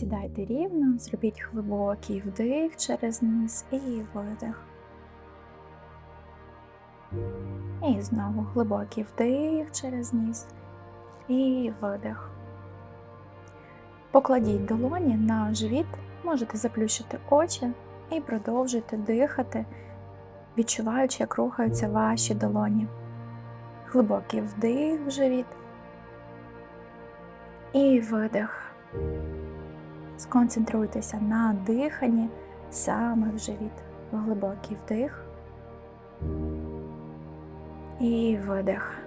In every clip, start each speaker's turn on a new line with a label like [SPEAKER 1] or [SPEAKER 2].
[SPEAKER 1] Сідайте рівно, зробіть глибокий вдих через низ і видих. І знову глибокий вдих через ніс і видих. Покладіть долоні на живіт, можете заплющити очі і продовжуйте дихати, відчуваючи, як рухаються ваші долоні. Глибокий вдих в живіт і видих. Сконцентруйтеся на диханні саме в живіт. Глибокий вдих і видих.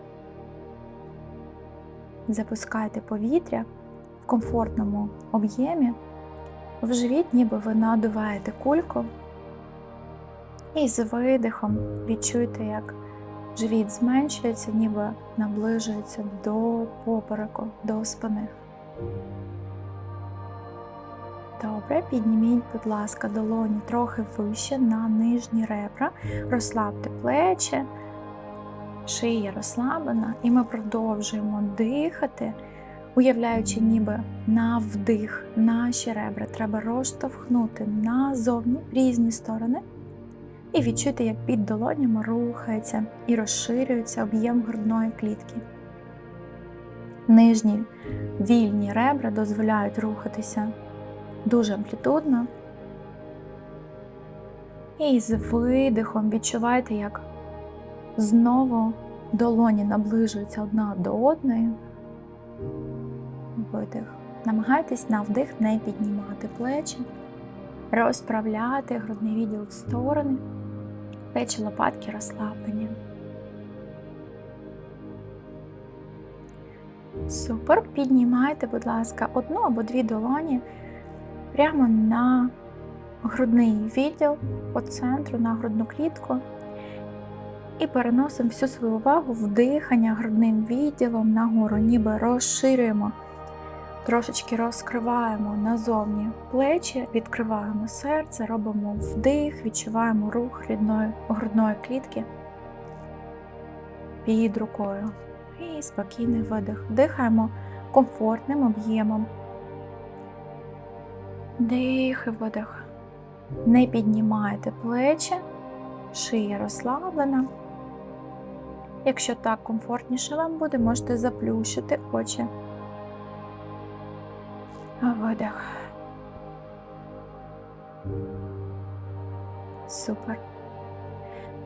[SPEAKER 1] Запускайте повітря в комфортному об'ємі. В живіт, ніби ви надуваєте кульку. І з видихом відчуйте, як живіт зменшується, ніби наближується до попереку, до спини. Добре, підніміть, будь ласка, долоні трохи вище на нижні ребра, розслабте плечі, шия розслаблена, і ми продовжуємо дихати, уявляючи, ніби на вдих наші ребра треба розштовхнути назовні різні сторони. І відчути, як під долонями рухається і розширюється об'єм грудної клітки. Нижні вільні ребра дозволяють рухатися дуже амплітудно. І з видихом відчувайте, як знову долоні наближуються одна до одної. Видих. Намагайтесь на вдих не піднімати плечі, розправляти грудний відділ в сторони, плечі лопатки розслаблені. Супер. Піднімайте, будь ласка, одну або дві долоні прямо на грудний відділ по центру, на грудну клітку. І переносимо всю свою увагу в дихання грудним відділом нагору, ніби розширюємо, трошечки розкриваємо назовні плечі, відкриваємо серце, робимо вдих, відчуваємо рух рідної, грудної клітки під рукою. І спокійний видих. Дихаємо комфортним об'ємом. Дих і видих. Не піднімайте плечі, шия розслаблена. Якщо так комфортніше вам буде, можете заплющити очі. Видих. Супер.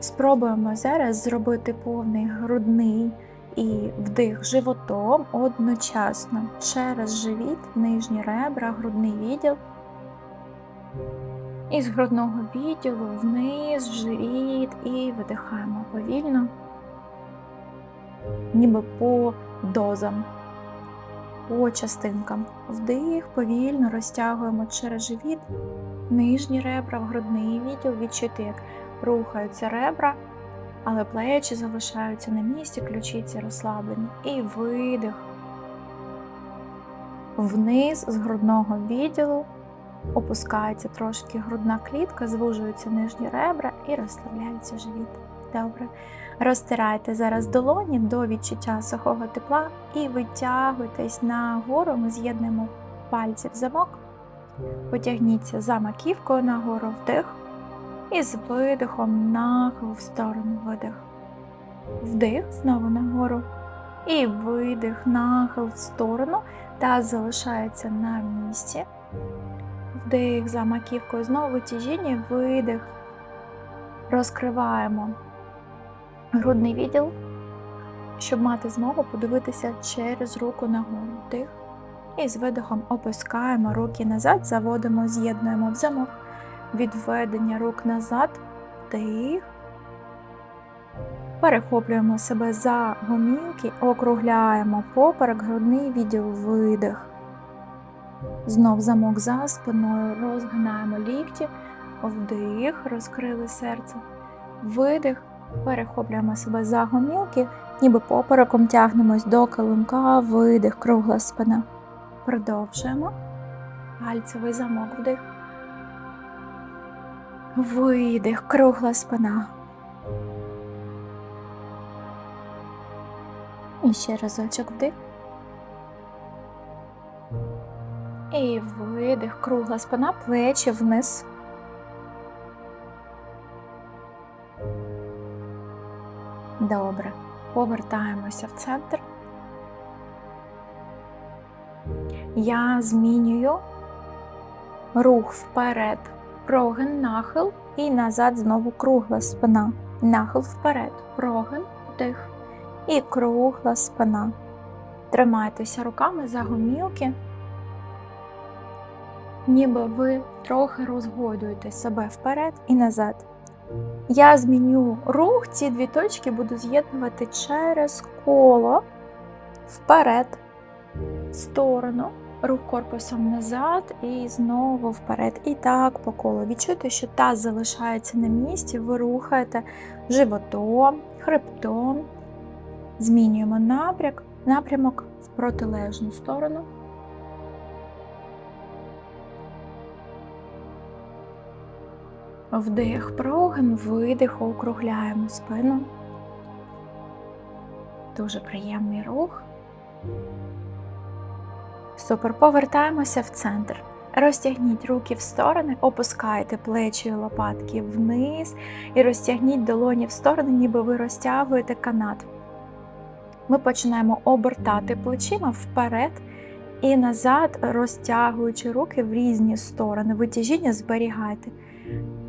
[SPEAKER 1] Спробуємо зараз зробити повний грудний і вдих животом одночасно через живіт, нижні ребра, грудний відділ. І з грудного відділу вниз, в живіт і видихаємо повільно, ніби по дозам, по частинкам. Вдих, повільно розтягуємо через живіт, нижні ребра, в грудний відділ, відчути, як рухаються ребра, але плечі залишаються на місці, ключиці розслаблені. І видих. Вниз з грудного відділу опускається трошки грудна клітка, звужуються нижні ребра і розслабляється живіт. Добре. Розтирайте зараз долоні до відчуття сухого тепла і витягуйтесь нагору. Ми з'єднуємо пальці в замок, потягніться за маківкою нагору вдих. І з видихом нахил в сторону видих. Вдих знову нагору. І видих, нахил в сторону. Та залишається на місці. Вдих за маківкою, знову витяжіння, видих. Розкриваємо грудний відділ, щоб мати змогу подивитися через руку нагору. Вдих. І з видихом опускаємо руки назад, заводимо, з'єднуємо в замок. Відведення рук назад, вдих. Перехоплюємо себе за гомілки, округляємо поперек, грудний відділ, видих. Знов замок за спиною, розгинаємо лікті, вдих, розкрили серце, видих, перехоплюємо себе за гомілки, ніби попереком тягнемось до килимка, видих, кругла спина. Продовжуємо. Пальцевий замок. Вдих. Видих, кругла спина. І ще разочок. Вдих. І видих, кругла спина, плечі вниз. Добре. Повертаємося в центр. Я змінюю рух вперед, прогин, нахил і назад знову кругла спина. Нахил вперед, прогин, вдих і кругла спина. Тримайтеся руками за гомілки, ніби ви трохи розгойдуєте себе вперед і назад. Я зміню рух, ці дві точки буду з'єднувати через коло вперед, сторону, рух корпусом назад і знову вперед. І так по колу. Відчуйте, що таз залишається на місці, ви рухаєте животом, хребтом. Змінюємо напрямок, напрямок в протилежну сторону. Вдих, прогин, видих, округляємо спину. Дуже приємний рух. Супер. Повертаємося в центр. Розтягніть руки в сторони, опускайте плечі і лопатки вниз і розтягніть долоні в сторони, ніби ви розтягуєте канат. Ми починаємо обертати плечима вперед і назад, розтягуючи руки в різні сторони. Витяжіння зберігайте.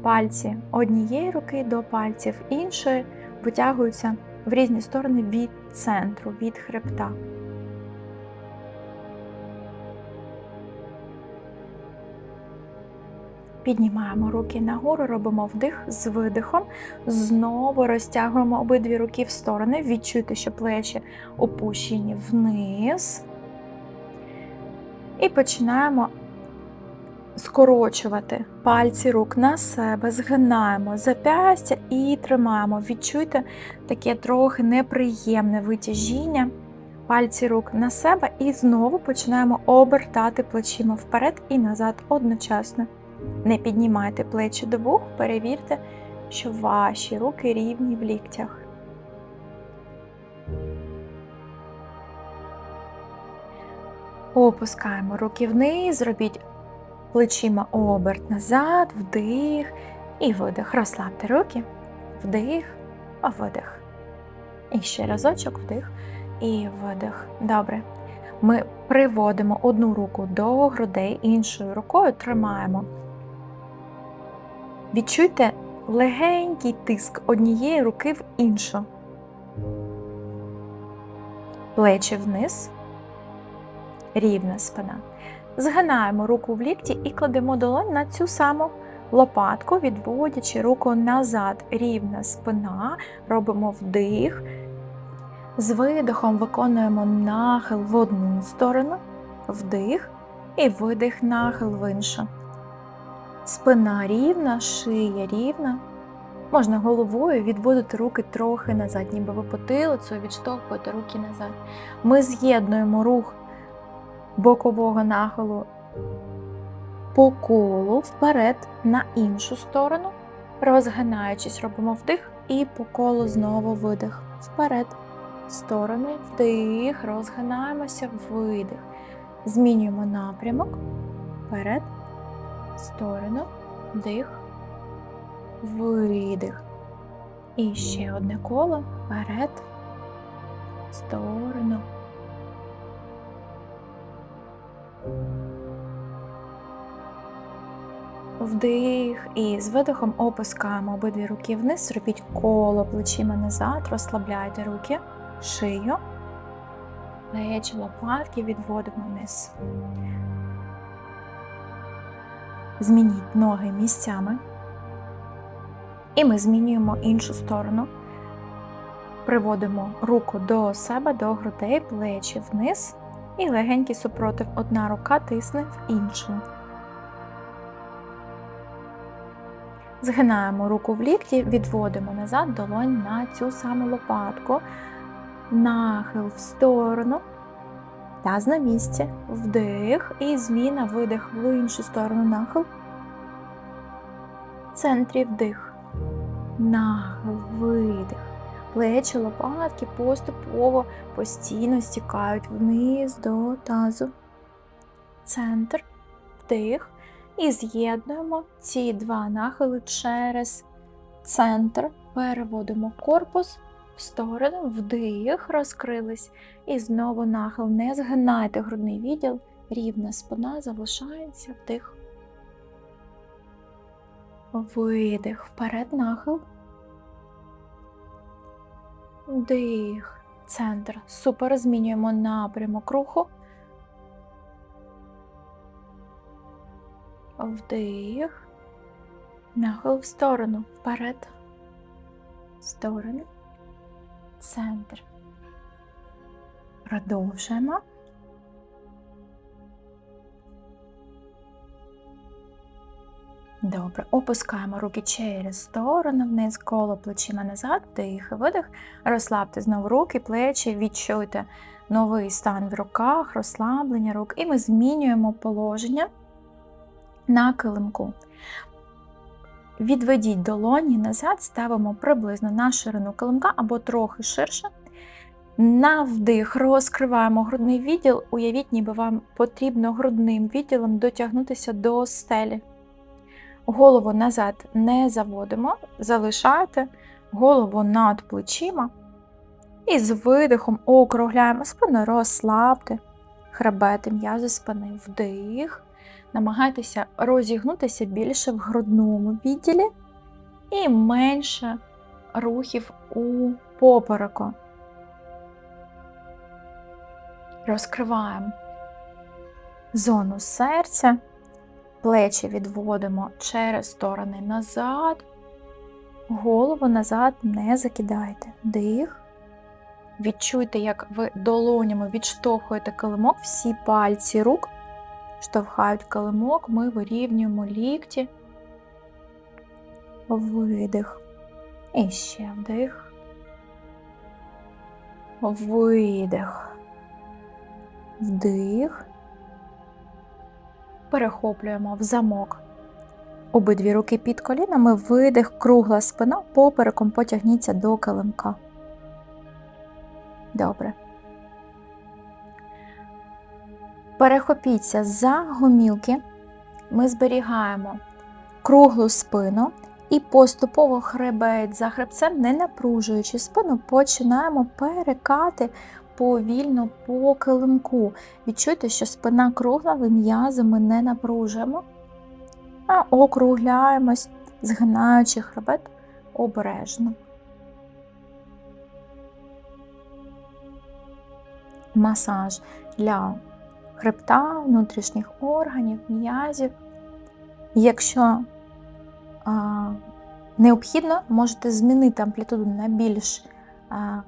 [SPEAKER 1] Пальці однієї руки до пальців іншої витягуються в різні сторони від центру, від хребта. Піднімаємо руки нагору, робимо вдих з видихом, знову розтягуємо обидві руки в сторони, відчуйте, що плечі опущені вниз. І починаємо скорочувати пальці рук на себе, згинаємо запястя і тримаємо. Відчуйте таке трохи неприємне витяжіння. Пальці рук на себе і знову починаємо обертати плечима вперед і назад одночасно. Не піднімайте плечі до вух, перевірте, що ваші руки рівні в ліктях. Опускаємо руки вниз, зробіть плечима оберт назад, вдих і видих. Розслабте руки, вдих, видих. І ще разочок вдих і видих. Добре. Ми приводимо одну руку до грудей, іншою рукою тримаємо. Відчуйте легенький тиск однієї руки в іншу. Плечі вниз, рівна спина. Згинаємо руку в лікті і кладемо долонь на цю саму лопатку, відводячи руку назад. Рівна спина, робимо вдих. З видихом виконуємо нахил в одну сторону, вдих і видих нахил в іншу. Спина рівна, шия рівна. Можна головою відводити руки трохи назад, ніби ви потилицею відштовхуєте руки назад. Ми з'єднуємо рух бокового нахилу по колу вперед на іншу сторону. Розгинаючись, робимо вдих і по колу знову видих. Вперед, сторони, вдих, розгинаємося, видих. Змінюємо напрямок. Вперед, сторону, вдих, видих. І ще одне коло вперед, сторону. Вдих і з видихом опускаємо обидві руки вниз, робіть коло плечима назад, розслабляйте руки, шию, плечі, лопатки відводимо вниз. Змініть ноги місцями. І ми змінюємо іншу сторону. Приводимо руку до себе, до грудей, плечі вниз і легенький супротив. Одна рука тисне в іншу. Згинаємо руку в лікті, відводимо назад долонь на цю саму лопатку, нахил в сторону, таз на місці, вдих і зміна, видих в іншу сторону нахил. В центрі вдих, нахил, видих. Плечі, лопатки поступово постійно стікають вниз до тазу. Центр. вдих. І з'єднуємо ці два нахили через центр. Переводимо корпус в сторону, вдих, розкрились. І знову нахил. Не згинайте грудний відділ, рівна спина залишається вдих. Видих, вперед нахил. Вдих, центр. Супер. Змінюємо напрямок руху. Вдих. Нахил в сторону. Вперед. В сторону. Центр. Продовжуємо. Добре, опускаємо руки через сторону, вниз, коло плечима назад, вдих видих. Розслабте знову руки, плечі, відчуйте новий стан в руках, розслаблення рук. І ми змінюємо положення на килимку. Відведіть долоні назад, ставимо приблизно на ширину килимка або трохи ширше. На вдих розкриваємо грудний відділ. Уявіть, ніби вам потрібно грудним відділом дотягнутися до стелі. Голову назад не заводимо, залишайте голову над плечима. І з видихом округляємо спину, розслабте хребети, м'язи спини, вдих. Намагайтеся розігнутися більше в грудному відділі і менше рухів у попереку. Розкриваємо зону серця, плечі відводимо через сторони назад, голову назад не закидайте. Дих. Відчуйте, як ви долонями відштовхуєте килимок, всі пальці рук штовхають килимок, ми вирівнюємо лікті, видих. І ще вдих. Видих. Вдих. Перехоплюємо в замок. Обидві руки під колінами, видих, кругла спина, попереком потягніться до килимка. Добре. Перехопіться за гомілки. Ми зберігаємо круглу спину і поступово хребет за хребцем, не напружуючи спину, починаємо перекати повільно по килимку. Відчуйте, що спина кругла, але м'язи ми не напружуємо, а округляємось, згинаючи хребет обережно. Масаж для хребта, внутрішніх органів, м'язів. Якщо а, необхідно, можете змінити амплітуду на більш а,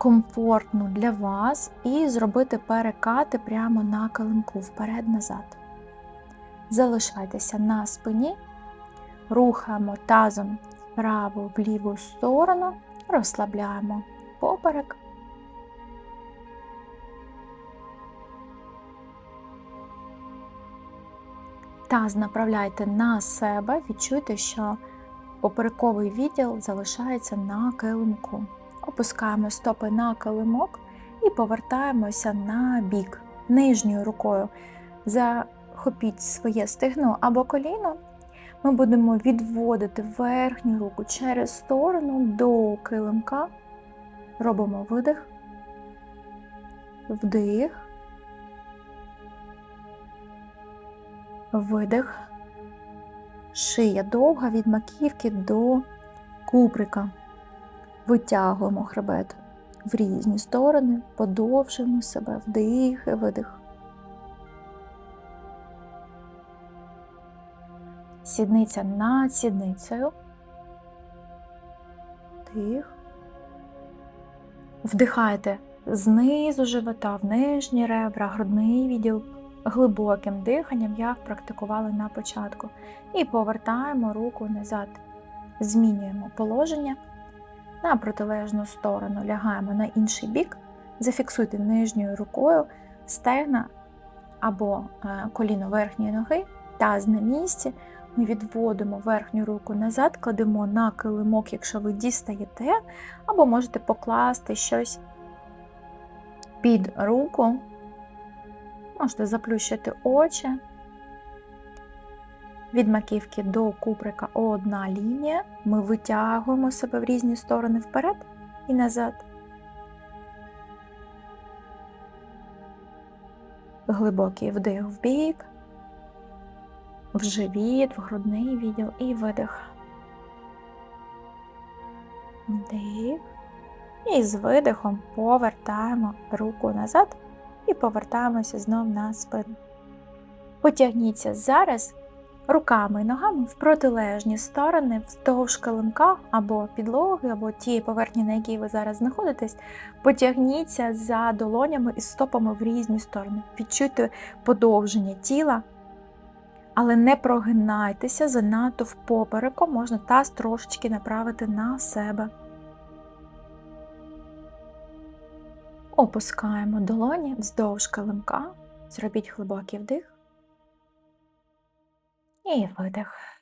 [SPEAKER 1] комфортну для вас і зробити перекати прямо на килимку вперед-назад. Залишайтеся на спині, рухаємо тазом вправо в ліву сторону, розслабляємо поперек. Таз направляйте на себе, відчуйте, що поперековий відділ залишається на килимку. Опускаємо стопи на килимок і повертаємося на бік. Нижньою рукою захопіть своє стегно або коліно. Ми будемо відводити верхню руку через сторону до килимка. Робимо видих, вдих, видих, шия довга від маківки до куприка. Витягуємо хребет в різні сторони, подовжуємо себе, вдих і видих. Сідниця над сідницею. Вдих. Вдихайте знизу живота, в нижні ребра, грудний відділ глибоким диханням, як практикували на початку. І повертаємо руку назад. Змінюємо положення на протилежну сторону, лягаємо на інший бік, зафіксуйте нижньою рукою стегна або е, коліно верхньої ноги, таз на місці. Ми відводимо верхню руку назад, кладемо на килимок, якщо ви дістаєте, або можете покласти щось під руку, Можете заплющити очі. Від маківки до куприка одна лінія. Ми витягуємо себе в різні сторони вперед і назад. Глибокий вдих в бік, в живіт, в грудний відділ і видих. Вдих. І з видихом повертаємо руку назад і повертаємося знов на спину. Потягніться зараз руками і ногами в протилежні сторони, вздовж килимка або підлоги, або тієї поверхні, на якій ви зараз знаходитесь. Потягніться за долонями і стопами в різні сторони. Відчуйте подовження тіла, але не прогинайтеся занадто в попереку, можна таз трошечки направити на себе. Опускаємо долоні вздовж килимка. Зробіть глибокий вдих і видих.